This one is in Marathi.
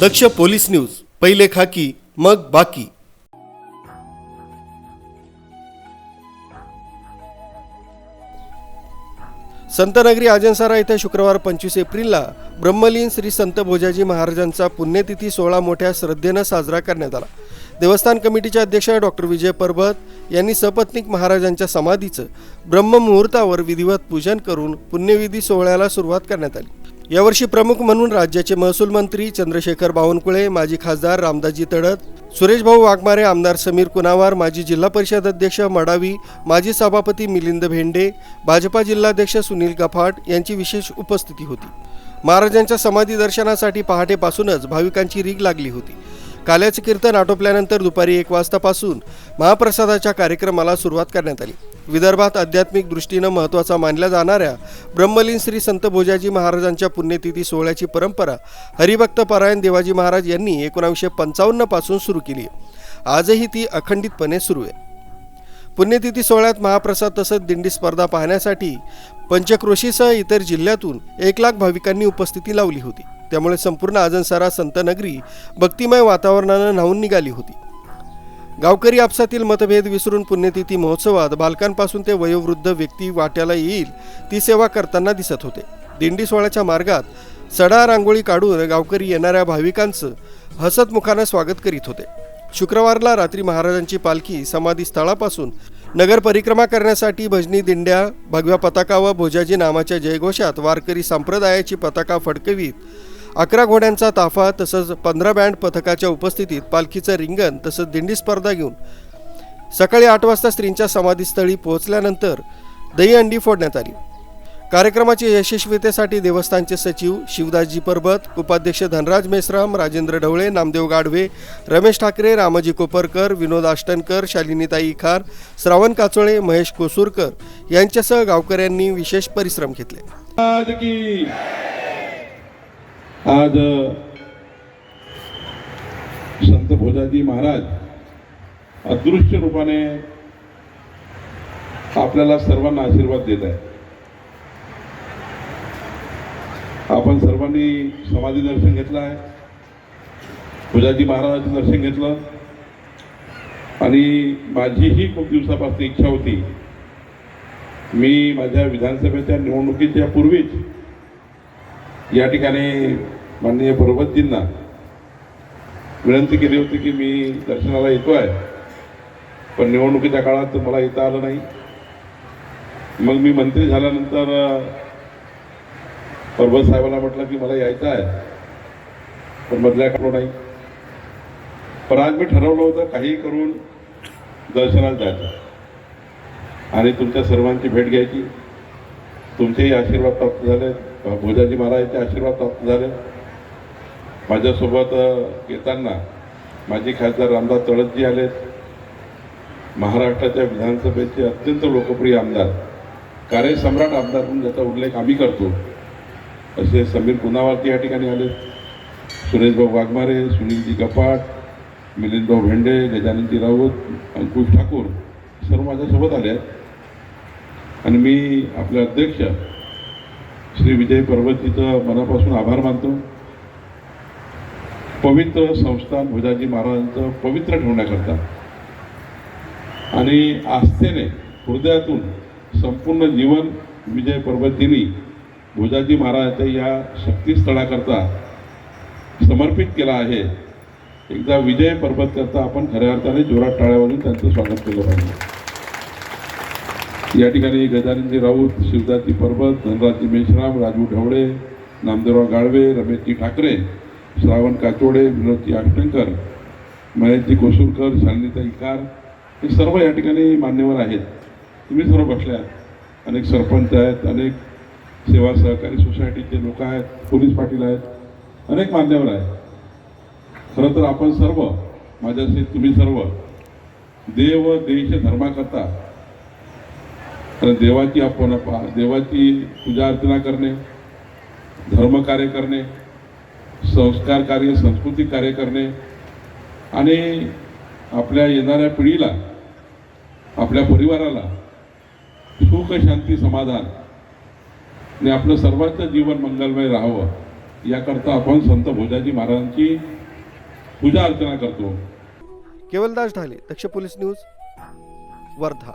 दक्ष पोलीस न्यूज पहिले खाकी मग बाकी. संतनगरी आजनसारा येथे शुक्रवार पंचवीस एप्रिलला ब्रह्मलीन श्री संत भोजाजी महाराजांचा पुण्यतिथी सोहळा मोठ्या श्रद्धेनं साजरा करण्यात आला. देवस्थान कमिटीचे अध्यक्ष डॉक्टर विजय परबत यांनी सपत्नीक महाराजांच्या समाधीचं ब्रह्ममुहूर्तावर विधिवत पूजन करून पुण्यविधी सोहळ्याला सुरुवात करण्यात आली. यावर्षी प्रमुख म्हणून राज्याचे महसूल मंत्री चंद्रशेखर बावनकुळे माजी खासदार रामदासजी तडत सुरेशभाऊ वाघमारे आमदार समीर कुनावार माजी जिल्हा परिषद अध्यक्ष मडावी माजी सभापती मिलिंद भेंडे भाजपा जिल्हाध्यक्ष सुनील गफाट यांची विशेष उपस्थिती होती. महाराजांच्या समाधी दर्शनासाठी पहाटेपासूनच भाविकांची रीग लागली होती. काल्याचे कीर्तन आटोपल्यानंतर दुपारी एक वाजतापासून महाप्रसादाच्या कार्यक्रमाला सुरुवात करण्यात आली. विदर्भात आध्यात्मिक दृष्टीनं महत्त्वाचा मानल्या जाणाऱ्या ब्रह्मलीन श्री संत भोजाजी महाराजांच्या पुण्यतिथी सोहळ्याची परंपरा हरिभक्त पारायण देवाजी महाराज यांनी एकोणावीसशे पंचावन्नपासून सुरू केली आजही ती अखंडितपणे सुरू आहे. पुण्यतिथी सोहळ्यात महाप्रसाद तसंच दिंडी स्पर्धा पाहण्यासाठी पंचक्रोशीसह इतर जिल्ह्यातून एक लाख भाविकांनी उपस्थिती लावली होती. त्यामुळे संपूर्ण आजनसारा संतनगरी भक्तिमय वातावरणानं न्हावून निघाली होती. गावकरी आपसातील मतभेद विसरून पुण्यतिथी महोत्सवात बालकांपासून ते वयोवृद्ध व्यक्ती वाट्याला येईल ती सेवा करताना दिसत होते. दिंडी सोहळ्याच्या मार्गात सडा रांगोळी काढून गावकरी येणाऱ्या भाविकांचं हसतमुखानं स्वागत करीत होते. शुक्रवारला रात्री महाराजांची पालखी समाधी स्थळापासून नगर परिक्रमा करण्यासाठी भजनी दिंड्या भगव्या पताका व भोजाजी नामाच्या जयघोषात वारकरी संप्रदायाची पताका फडकवीत अकरा घोड्यांचा ताफा तसंच पंधरा बँड पथकाच्या उपस्थितीत पालखीचं रिंगण तसंच दिंडी स्पर्धा घेऊन सकाळी आठ वाजता स्त्रींच्या समाधीस्थळी पोहोचल्यानंतर दहीहंडी फोडण्यात आली. कार्यक्रमाच्या यशस्वीतेसाठी देवस्थानचे सचिव शिवदासजी परबत उपाध्यक्ष धनराज मेश्राम राजेंद्र ढवळे नामदेव गाढवे रमेश ठाकरे रामाजी कोपरकर विनोद आष्टनकर शालिनीताई खार श्रावण काचोळे महेश कोसूरकर यांच्यासह गावकऱ्यांनी विशेष परिश्रम घेतले. आज संत भोजाजी महाराज अदृश्य रूपाने आपल्याला सर्वांना आशीर्वाद देत आहे आपण सर्वांनी समाधी दर्शन घेतलं आहे. भोजाजी महाराजांचं दर्शन घेतलं. आणि माझीही खूप दिवसापासून इच्छा होती मी माझ्या विधानसभेच्या निवडणुकीच्या पूर्वीच या ठिकाणी माननीय पर्वतजींना विनंती केली होती की मी दर्शनाला येतो आहे पण निवडणुकीच्या काळात मला येता आलं नाही. मग मी मंत्री झाल्यानंतर पर्वत साहेबांना म्हटलं की मला यायचं आहे पण मधल्या काढलो नाही. पण आज मी ठरवलं होतं काहीही करून दर्शनाला जायचं. आणि तुमच्या सर्वांची भेट घ्यायची. तुमचेही आशीर्वाद प्राप्त झाले. भोजाजी महाराजांचे आशीर्वाद प्राप्त झाले. माझ्यासोबत येताना माजी खासदार रामदास तळतजी आलेत. महाराष्ट्राच्या विधानसभेचे अत्यंत लोकप्रिय आमदार कार्यसम्राट आमदार म्हणून ज्याचा उल्लेख आम्ही करतो असे समीर पुनावरती या ठिकाणी आले सुरेशभाऊ वाघमारे सुनीलजी कपाट मिलिंदभाऊ भेंडे गजाननजी राऊत अंकुश ठाकूर सर्व माझ्यासोबत आले आहेत. आणि मी आपले अध्यक्ष श्री विजय पर्वतीचं मनापासून आभार मानतो. पवित्र संस्थान भुजाजी महाराजांचं पवित्र ठेवण्याकरता. आणि आस्थेने हृदयातून संपूर्ण जीवन विजय पर्वतींनी भुजाजी महाराजांच्या या शक्तीस्थळाकरता समर्पित केला आहे. एकदा विजय पर्वत करता आपण खऱ्या अर्थाने जोरात टाळ्यावरून त्यांचं स्वागत केलं पाहिजे. या ठिकाणी गजाननजी राऊत शिवदाजी पर्वत धनराजी मेश्राम राजू ढवळे नामदेवराव गाळवे रमेशजी ठाकरे श्रावण काचोडे विनोदजी आष्टंकर मयती कोसूरकर शालिनीताई कार हे सर्व या ठिकाणी मान्यवर आहेत. तुम्ही सर्व बसल्या. अनेक सरपंच आहेत अनेक सेवा सहकारी सोसायटीचे लोक आहेत पोलीस पाटील आहेत अनेक मान्यवर आहेत. खरं तर आपण सर्व माझ्याशी तुम्ही सर्व देव देश धर्माकरता कारण देवाची आपण देवाची पूजा अर्चना करणे धर्मकार्य करणे संस्कार कार्य सांस्कृतिक कार्य करणे आणि आपल्या येणाऱ्या पिढीला आपल्या परिवाराला सुख शांती समाधान आणि आपलं सर्वांचं जीवन मंगलमय राहावं याकरता आपण संत भोजाजी महाराजांची पूजा अर्चना करतो. Kevaldas Dhale Daksh police news Wardha.